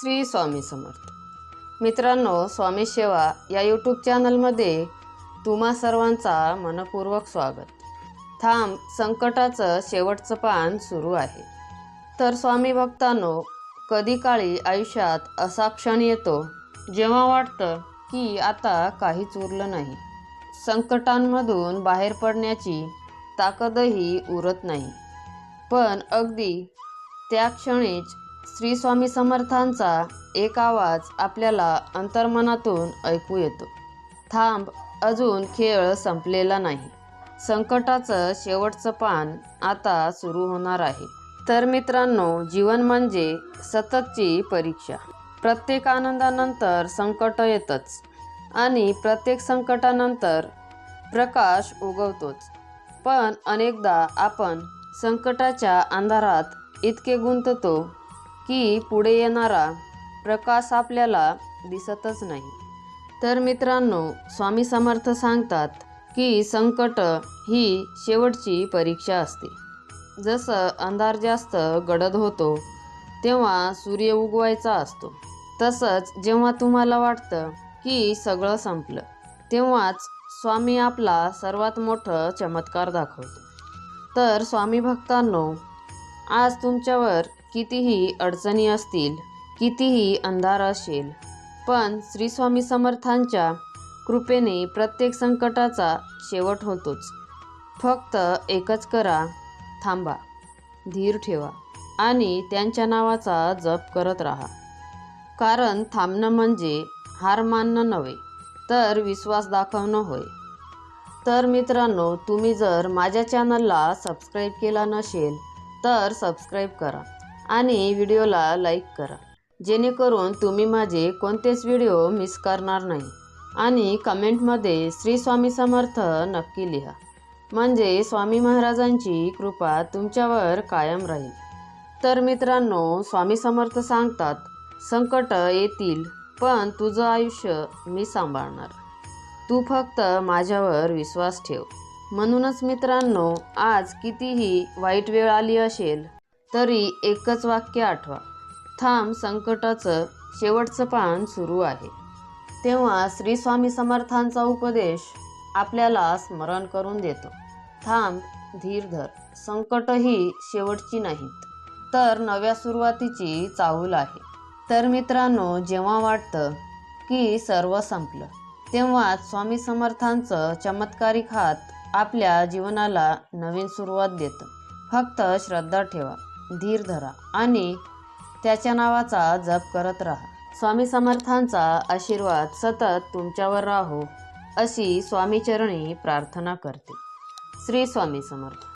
श्री स्वामी समर्थ. मित्रांनो स्वामी सेवा या यूट्यूब चॅनलमध्ये तुम्हा सर्वांचा मनपूर्वक स्वागत. थांब संकटाचं शेवटचं पान सुरू आहे. तर स्वामी भक्तांनो कधी काळी आयुष्यात असा क्षण येतो जेव्हा वाटतं की आता काहीच उरलं नाही. संकटांमधून बाहेर पडण्याची ताकदही उरत नाही. पण अगदी त्या क्षणीच श्री स्वामी समर्थांचा एक आवाज आपल्याला अंतर्मनातून ऐकू येतो. थांब अजून खेळ संपलेला नाही. संकटाचं शेवटचं पान आता सुरू होणार आहे. तर मित्रांनो जीवन म्हणजे सततची परीक्षा. प्रत्येक आनंदानंतर संकट येतच आणि प्रत्येक संकटानंतर प्रकाश उगवतोच. पण अनेकदा आपण संकटाच्या अंधारात इतके गुंततो की पुढे येणारा प्रकाश आपल्याला दिसतच नाही. तर मित्रांनो स्वामी समर्थ सांगतात की संकट ही शेवटची परीक्षा असते. जसं अंधार जास्त गडद होतो तेव्हा सूर्य उगवायचा असतो. तसंच जेव्हा तुम्हाला वाटतं की सगळं संपलं तेव्हाच स्वामी आपला सर्वात मोठं चमत्कार दाखवतो. तर स्वामी भक्तांनो आज तुमच्यावर कितीही अडचणी असतील कितीही अंधार असेल पण श्री स्वामी समर्थांच्या कृपेने प्रत्येक संकटाचा शेवट होतोच. फक्त एकच करा थांबा धीर ठेवा आणि त्यांच्या नावाचा जप करत राहा. कारण थांबणं म्हणजे हार मानणं नव्हे तर विश्वास दाखवणं होय. तर मित्रांनो तुम्ही जर माझ्या चॅनलला सबस्क्राईब केला नसेल तर सबस्क्राईब करा. आणि व्हिडिओला लाईक करा. जेणेकरून तुम्ही माझे कोणतेच व्हिडिओ मिस करणार नाही. आणि कमेंटमध्ये श्री स्वामी समर्थ नक्की लिहा. म्हणजे स्वामी महाराजांची कृपा तुमच्यावर कायम राहील. तर मित्रांनो स्वामी समर्थ सांगतात संकट येतील पण तुझं आयुष्य मी सांभाळणार. तू फक्त माझ्यावर विश्वास ठेव. म्हणूनच मित्रांनो आज कितीही वाईट वेळ आली असेल तरी एकच वाक्य आठवा. थांब संकटाचं शेवटचं पान सुरू आहे. तेव्हा श्री स्वामी समर्थांचा उपदेश आपल्याला स्मरण करून देतो. थांब धीर धर. संकट ही शेवटची नाहीत तर नव्या सुरुवातीची चाहूल आहे. तर मित्रांनो जेव्हा वाटतं की सर्व संपलं तेव्हा स्वामी समर्थांचं चमत्कारिक हात आपल्या जीवनाला नवीन सुरुवात देतं. फक्त श्रद्धा ठेवा. धीर धरा आणि त्याच्या नावाचा जप करत राहा. स्वामी समर्थांचा आशीर्वाद सतत तुमच्यावर राहो अशी स्वामीचरणी प्रार्थना करते. श्री स्वामी समर्थ.